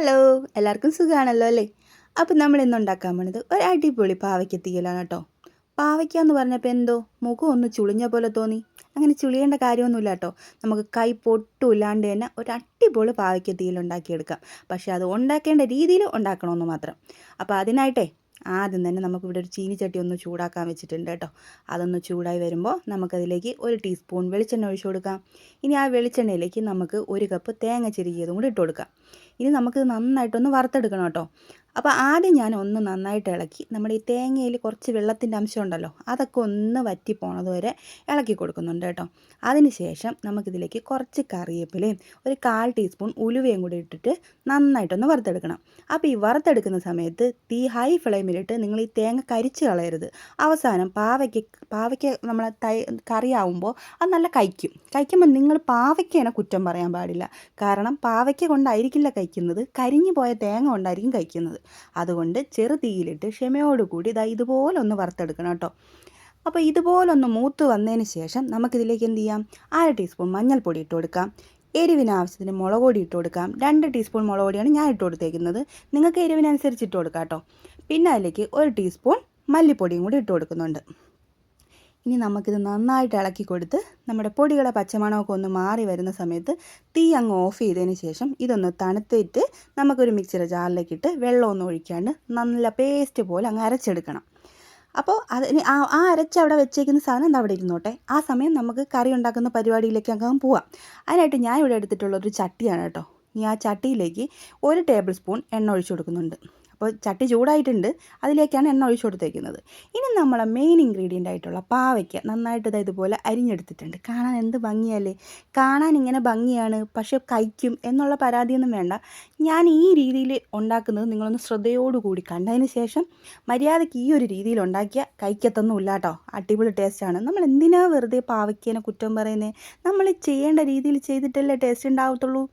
Hello എല്ലാവർക്കും സുഖമാണല്ലോ അല്ലേ? അപ്പം നമ്മൾ ഇന്ന് ഉണ്ടാക്കാൻ പോണത് ഒരു അടിപൊളി പാവയ്ക്ക തീയലാണ് കേട്ടോ. പാവയ്ക്ക എന്ന് പറഞ്ഞപ്പോൾ എന്തോ മുഖം ഒന്ന് ചുളിഞ്ഞ പോലെ തോന്നി. അങ്ങനെ ചുളിയേണ്ട കാര്യമൊന്നുമില്ല കേട്ടോ. നമുക്ക് കൈ പൊട്ടുമില്ലാണ്ട് തന്നെ ഒരു അടിപൊളി പാവയ്ക്ക തീയൽ ഉണ്ടാക്കിയെടുക്കാം. പക്ഷേ അത് ഉണ്ടാക്കേണ്ട രീതിയിൽ ഉണ്ടാക്കണമെന്ന് മാത്രം. അപ്പോൾ അതിനായിട്ടേ ആദ്യം തന്നെ നമുക്കിവിടെ ഒരു ചീനിച്ചട്ടി ഒന്ന് ചൂടാക്കാൻ വെച്ചിട്ടുണ്ട് കേട്ടോ. അതൊന്ന് ചൂടായി വരുമ്പോൾ നമുക്കതിലേക്ക് ഒരു ടീസ്പൂൺ വെളിച്ചെണ്ണ ഒഴിച്ചു കൊടുക്കാം. ഇനി ആ വെളിച്ചെണ്ണയിലേക്ക് നമുക്ക് ഒരു കപ്പ് തേങ്ങ ചിരുകിയതും കൂടി ഇട്ട് കൊടുക്കാം. ഇനി നമുക്ക് നന്നായിട്ടൊന്ന് വറുത്തെടുക്കണം കേട്ടോ. അപ്പോൾ ആദ്യം ഞാൻ ഒന്ന് നന്നായിട്ട് ഇളക്കി. നമ്മൾ ഈ തേങ്ങയിൽ കുറച്ച് വെള്ളത്തിന്റെ അംശം ഉണ്ടല്ലോ അതൊക്കെ ഒന്ന് വറ്റി പോണത് വരെ ഇളക്കി കൊടുക്കുന്നുണ്ട് കേട്ടോ. അതിനുശേഷം നമുക്കിതിലേക്ക് കുറച്ച് കറിവേപ്പിലയും ഒരു കാൽ ടീസ്പൂൺ ഉലുവയും കൂടി ഇട്ടിട്ട് നന്നായിട്ടൊന്ന് വറുത്തെടുക്കണം. അപ്പോൾ ഈ വറുത്തെടുക്കുന്ന സമയത്ത് തീ ഹൈ ഫ്ലെയിമിലിട്ട് നിങ്ങൾ ഈ തേങ്ങ കരിച്ച് കളയരുത്. അവസാനം പാവയ്ക്ക് പാവയ്ക്ക് നമ്മളെ തൈ കറിയാവുമ്പോൾ അത് നല്ല കഴിക്കും. കഴിക്കുമ്പോൾ നിങ്ങൾ പാവയ്ക്കേനെ കുറ്റം പറയാൻ പാടില്ല. കാരണം പാവയ്ക്ക കൊണ്ടായിരിക്കില്ല കഴിക്കുന്നത് കരിഞ്ഞു പോയ തേങ്ങ കൊണ്ടായിരിക്കും കഴിക്കുന്നത്. അതുകൊണ്ട് ചെറു തീയിലിട്ട് ക്ഷമയോടുകൂടി ഇതാ ഇതുപോലെ ഒന്ന് വറുത്തെടുക്കണം കേട്ടോ. അപ്പോൾ ഇതുപോലൊന്ന് മൂത്ത് വന്നതിന് ശേഷം നമുക്കിതിലേക്ക് എന്ത് ചെയ്യാം? അര ടീസ്പൂൺ മഞ്ഞൾപ്പൊടി ഇട്ട് കൊടുക്കാം. എരിവിന് ആവശ്യത്തിന് മുളക് പൊടി ഇട്ട് കൊടുക്കാം. രണ്ട് ടീസ്പൂൺ മുളക് പൊടിയാണ് ഞാൻ ഇട്ട് കൊടുത്തേക്കുന്നത്. നിങ്ങൾക്ക് എരിവിനനുസരിച്ച് ഇട്ട് കൊടുക്കാം കേട്ടോ. പിന്നെ അതിലേക്ക് ഒരു ടീസ്പൂൺ മല്ലിപ്പൊടിയും കൂടി ഇട്ട് കൊടുക്കുന്നുണ്ട്. ഇനി നമുക്കിത് നന്നായിട്ട് ഇളക്കി കൊടുത്ത് നമ്മുടെ പൊടികളെ പച്ചമണമൊക്കെ ഒന്ന് മാറി വരുന്ന സമയത്ത് തീ അങ്ങ് ഓഫ് ചെയ്തതിന് ശേഷം ഇതൊന്ന് തണുത്തിട്ട് നമുക്കൊരു മിക്സിയുടെ ജാറിലേക്ക് ഇട്ട് വെള്ളമൊന്നും ഒഴിക്കാണ്ട് നല്ല പേസ്റ്റ് പോലെ അങ്ങ് അരച്ചെടുക്കണം. അപ്പോൾ അതിന് ആ ആ അരച്ച് അവിടെ വെച്ചേക്കുന്ന സാധനം എന്താ അവിടെ ഇരുന്നോട്ടെ. ആ സമയം നമുക്ക് കറി ഉണ്ടാക്കുന്ന പരിപാടിയിലേക്ക് അങ്ങ് പോവാം. അതിനായിട്ട് ഞാൻ ഇവിടെ എടുത്തിട്ടുള്ള ഒരു ചട്ടിയാണ് കേട്ടോ. ഈ ആ ചട്ടിയിലേക്ക് ഒരു ടേബിൾ സ്പൂൺ എണ്ണ ഒഴിച്ചു കൊടുക്കുന്നുണ്ട്. അപ്പോൾ ചട്ടി ചൂടായിട്ടുണ്ട് അതിലേക്കാണ് എണ്ണ ഒഴിച്ചു കൊടുത്തേക്കുന്നത്. ഇനി നമ്മളെ മെയിൻ ഇൻഗ്രീഡിയന്റ് ആയിട്ടുള്ള പാവയ്ക്ക നന്നായിട്ട് ഇത് ഇതുപോലെ അരിഞ്ഞെടുത്തിട്ടുണ്ട്. കാണാൻ എന്ത് ഭംഗിയല്ലേ? കാണാൻ ഇങ്ങനെ ഭംഗിയാണ് പക്ഷേ കഴിക്കും എന്നുള്ള പരാതിയൊന്നും വേണ്ട. ഞാൻ ഈ രീതിയിൽ ഉണ്ടാക്കുന്നത് നിങ്ങളൊന്ന് ശ്രദ്ധയോടുകൂടി കണ്ടതിന് ശേഷം മര്യാദയ്ക്ക് ഈ ഒരു രീതിയിൽ ഉണ്ടാക്കിയ കഴിക്കത്തൊന്നും ഇല്ല കേട്ടോ. അടിപൊളി ടേസ്റ്റാണ് നമ്മൾ എന്തിനാ വെറുതെ പാവയ്ക്കേനെ കുറ്റം പറയുന്നത് നമ്മൾ ചെയ്യേണ്ട രീതിയിൽ ചെയ്തിട്ടല്ലേ ടേസ്റ്റ് ഉണ്ടാകത്തുള്ളൂ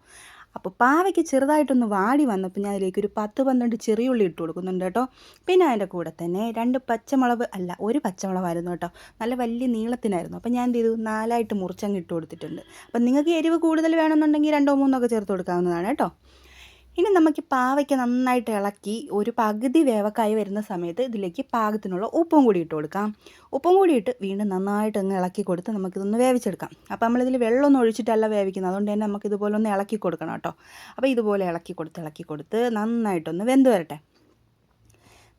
അപ്പോൾ പാവയ്ക്ക് ചെറുതായിട്ടൊന്ന് വാടി വന്നപ്പോൾ ഞാൻ അതിലേക്ക് ഒരു പത്ത് പന്ത്രണ്ട് ചെറിയുള്ളി ഇട്ട് കൊടുക്കുന്നുണ്ട് കേട്ടോ. പിന്നെ അതിന്റെ കൂടെ തന്നെ രണ്ട് പച്ചമുളക് അല്ല ഒരു പച്ചമുളകായിരുന്നു കേട്ടോ. നല്ല വലിയ നീളത്തിനായിരുന്നു. അപ്പോൾ ഞാൻ എന്ത് ചെയ്തു? നാലായിട്ട് മുറിച്ചങ്ങ് ഇട്ട് കൊടുത്തിട്ടുണ്ട്. അപ്പം നിങ്ങൾക്ക് എരിവ് കൂടുതൽ വേണമെന്നുണ്ടെങ്കിൽ രണ്ടോ മൂന്നോ ഒക്കെ ചേർത്ത് കൊടുക്കാവുന്നതാണ് കേട്ടോ. ഇനി നമുക്ക് പാവയ്ക്ക് നന്നായിട്ട് ഇളക്കി ഒരു പകുതി വേവക്കായി വരുന്ന സമയത്ത് ഇതിലേക്ക് പാകത്തിനുള്ള ഉപ്പും കൂടി ഇട്ട് കൊടുക്കാം. ഉപ്പും കൂടി ഇട്ട് വീണ്ടും നന്നായിട്ട് അങ്ങ് ഇളക്കി കൊടുത്ത് നമുക്കിതൊന്ന് വേവിച്ചെടുക്കാം. അപ്പോൾ നമ്മളിതിൽ വെള്ളമൊന്നും ഒഴിച്ചിട്ടല്ല വേവിക്കുന്നത്. അതുകൊണ്ട് തന്നെ നമുക്ക് ഇതുപോലെ ഒന്ന് ഇളക്കി കൊടുക്കണം കേട്ടോ. അപ്പോൾ ഇതുപോലെ ഇളക്കി കൊടുത്ത് ഇളക്കി കൊടുത്ത് നന്നായിട്ടൊന്ന് വെന്ത് വരട്ടെ.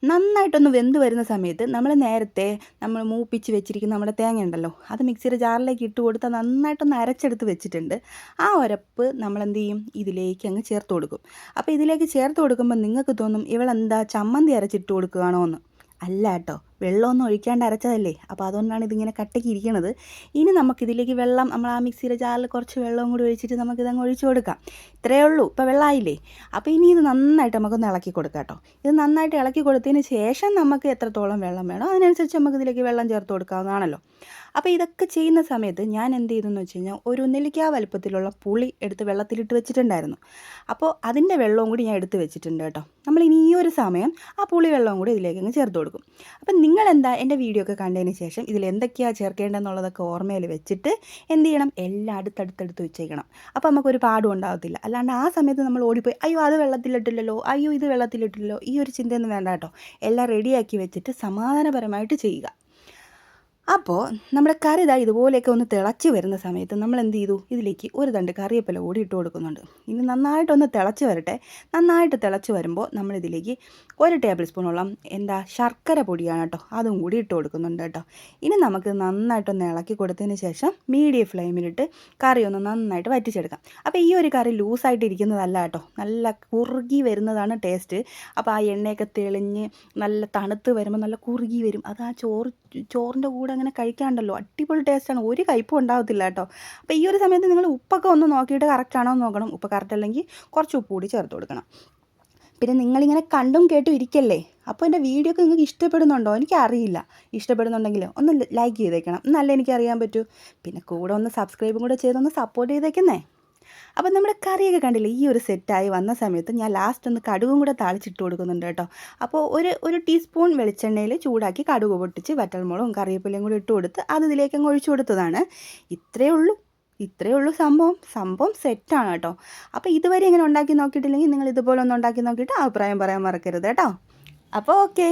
നന്നായിട്ടൊന്ന് വെന്ത് വരുന്ന സമയത്ത് നമ്മൾ നേരത്തെ നമ്മൾ മൂപ്പിച്ച് വെച്ചിരിക്കുന്ന നമ്മുടെ തേങ്ങ ഉണ്ടല്ലോ അത് മിക്സിയുടെ ജാറിലേക്ക് ഇട്ട് കൊടുത്ത് നന്നായിട്ടൊന്ന് അരച്ചെടുത്ത് വെച്ചിട്ടുണ്ട്. ആ ഉരപ്പ് നമ്മൾ എന്ത് ചെയ്യും ഇതിലേക്ക് അങ്ങ് ചേർത്ത് കൊടുക്കും. അപ്പോൾ ഇതിലേക്ക് ചേർത്ത് കൊടുക്കുമ്പോൾ നിങ്ങൾക്ക് തോന്നും ഇവളെന്താ ചമ്മന്തി അരച്ചിട്ട് കൊടുക്കുകയാണോ എന്ന് അല്ല കേട്ടോ വെള്ളമൊന്നും ഒഴിക്കാണ്ട് അരച്ചതല്ലേ? അപ്പോൾ അതുകൊണ്ടാണ് ഇതിങ്ങനെ കട്ടയ്ക്ക് ഇരിക്കണത് ഇനി നമുക്കിതിലേക്ക് വെള്ളം നമ്മൾ ആ മിക്സിയുടെ ജാറിൽ കുറച്ച് വെള്ളവും കൂടി ഒഴിച്ചിട്ട് നമുക്കിതങ്ങ് ഒഴിച്ചു കൊടുക്കാം. ഇത്രയേ ഉള്ളൂ. ഇപ്പോൾ വെള്ളമായില്ലേ അപ്പോൾ ഇനി ഇത് നന്നായിട്ട് നമുക്കൊന്ന് ഇളക്കി കൊടുക്കാം കേട്ടോ. ഇത് നന്നായിട്ട് ഇളക്കി കൊടുത്തതിന് ശേഷം നമുക്ക് എത്രത്തോളം വെള്ളം വേണോ അതിനനുസരിച്ച് നമുക്ക് ഇതിലേക്ക് വെള്ളം ചേർത്ത് കൊടുക്കാവുന്നതാണല്ലോ. അപ്പോൾ ഇതൊക്കെ ചെയ്യുന്ന സമയത്ത് ഞാൻ എന്ത് ചെയ്തെന്ന് വെച്ച് കഴിഞ്ഞാൽ ഒരു നെല്ലിക്കാ വലുപ്പത്തിലുള്ള പുളി എടുത്ത് വെള്ളത്തിലിട്ട് വെച്ചിട്ടുണ്ടായിരുന്നു. അപ്പോൾ അതിന്റെ വെള്ളവും കൂടി ഞാൻ എടുത്ത് വെച്ചിട്ടുണ്ട് കേട്ടോ. നമ്മൾ ഇനി ഈ ഒരു സമയം ആ പുളി വെള്ളവും കൂടി ഇതിലേക്ക് അങ്ങ് ചേർത്ത് കൊടുക്കും. അപ്പം നിങ്ങൾ എന്താ എന്റെ വീഡിയോ ഒക്കെ കണ്ടതിന് ശേഷം ഇതിൽ എന്തൊക്കെയാണ് ചേർക്കേണ്ടതെന്നുള്ളതൊക്കെ ഓർമ്മയിൽ വെച്ചിട്ട് എന്ത് ചെയ്യണം? എല്ലാം അടുത്തടുത്തടുത്ത് വെച്ചേക്കണം. അപ്പോൾ നമുക്കൊരു പാടും ഉണ്ടാകത്തില്ല. അല്ലാണ്ട് ആ സമയത്ത് നമ്മൾ ഓടിപ്പോയി അയ്യോ അത് വെള്ളത്തിലിട്ടില്ലല്ലോ അയ്യോ ഇത് വെള്ളത്തിലിട്ടില്ലല്ലോ ഈ ഒരു ചിന്തയൊന്നും വേണ്ട കേട്ടോ. എല്ലാം റെഡിയാക്കി വെച്ചിട്ട് സമാധാനപരമായിട്ട് ചെയ്യുക. അപ്പോൾ നമ്മുടെ കറി ഇതാ ഇതുപോലെയൊക്കെ ഒന്ന് തിളച്ച് വരുന്ന സമയത്ത് നമ്മൾ എന്ത് ചെയ്തു? ഇതിലേക്ക് ഒരു തണ്ട് കറിയപ്പല കൂടി ഇട്ട് കൊടുക്കുന്നുണ്ട്. ഇനി നന്നായിട്ടൊന്ന് തിളച്ച് വരട്ടെ. നന്നായിട്ട് തിളച്ച് വരുമ്പോൾ നമ്മളിതിലേക്ക് ഒരു ടേബിൾ സ്പൂണോളം എന്താ ശർക്കര പൊടിയാണ് കേട്ടോ അതും കൂടി ഇട്ട് കൊടുക്കുന്നുണ്ട് കേട്ടോ. ഇനി നമുക്ക് നന്നായിട്ടൊന്ന് ഇളക്കി കൊടുത്തതിന് ശേഷം മീഡിയം ഫ്ലെയിമിലിട്ട് കറി ഒന്ന് നന്നായിട്ട് വറ്റിച്ചെടുക്കാം. അപ്പോൾ ഈ ഒരു കറി ലൂസായിട്ട് ഇരിക്കുന്നതല്ല കേട്ടോ നല്ല കുറുകി വരുന്നതാണ് ടേസ്റ്റ് അപ്പോൾ ആ എണ്ണയൊക്കെ തെളിഞ്ഞ് നല്ല തണുത്ത് വരുമ്പോൾ നല്ല കുറുകി വരും. അത് ആ ചോറ് ചോറിന്റെ കൂടെ അങ്ങനെ കഴിക്കാണ്ടല്ലോ. അടിപൊളി ടേസ്റ്റാണ് ഒരു കയ്പും ഉണ്ടാകത്തില്ല കേട്ടോ. അപ്പോൾ ഈ ഒരു സമയത്ത് നിങ്ങൾ ഉപ്പൊക്കെ ഒന്ന് നോക്കിയിട്ട് കറക്റ്റ് ആണോ എന്ന് നോക്കണം. ഉപ്പ് കറക്റ്റ് അല്ലെങ്കിൽ കുറച്ച് ഉപ്പ് കൂടി ചേർത്ത് കൊടുക്കണം. പിന്നെ നിങ്ങളിങ്ങനെ കണ്ടും കേട്ടും ഇരിക്കല്ലേ? അപ്പോൾ എന്റെ വീഡിയോ ഒക്കെ നിങ്ങൾക്ക് ഇഷ്ടപ്പെടുന്നുണ്ടോ? എനിക്കറിയില്ല. ഇഷ്ടപ്പെടുന്നുണ്ടെങ്കിൽ ഒന്ന് ലൈക്ക് ചെയ്തേക്കണം. എന്നല്ലേ എനിക്കറിയാൻ പറ്റൂ. പിന്നെ കൂടെ ഒന്ന് സബ്സ്ക്രൈബും കൂടെ ചെയ്തൊന്ന് സപ്പോർട്ട് ചെയ്തേക്കുന്നേ. അപ്പോൾ നമ്മുടെ കറിയൊക്കെ കണ്ടില്ലേ ഈ ഒരു സെറ്റായി വന്ന സമയത്ത് ഞാൻ ലാസ്റ്റ് ഒന്ന് കടുകും കൂടെ താളിച്ചിട്ട് കൊടുക്കുന്നുണ്ട് കേട്ടോ. അപ്പോൾ ഒരു ഒരു ടീസ്പൂൺ വെളിച്ചെണ്ണയിൽ ചൂടാക്കി കടുക് പൊട്ടിച്ച് വറ്റൽമുളകും കറിവേപ്പിലയും കൂടി ഇട്ട് കൊടുത്ത് അത് ഇതിലേക്ക് അങ്ങ് ഒഴിച്ചു കൊടുത്തതാണ്. ഇത്രയേ ഉള്ളൂ. ഇത്രയേ ഉള്ളൂ സംഭവം. സംഭവം സെറ്റാണ് കേട്ടോ. അപ്പോൾ ഇതുവരെ ഇങ്ങനെ ഉണ്ടാക്കി നോക്കിയിട്ടില്ലെങ്കിൽ നിങ്ങൾ ഇതുപോലെ ഒന്ന് ഉണ്ടാക്കി നോക്കിയിട്ട് അഭിപ്രായം പറയാൻ മറക്കരുത് കേട്ടോ. അപ്പോൾ ഓക്കെ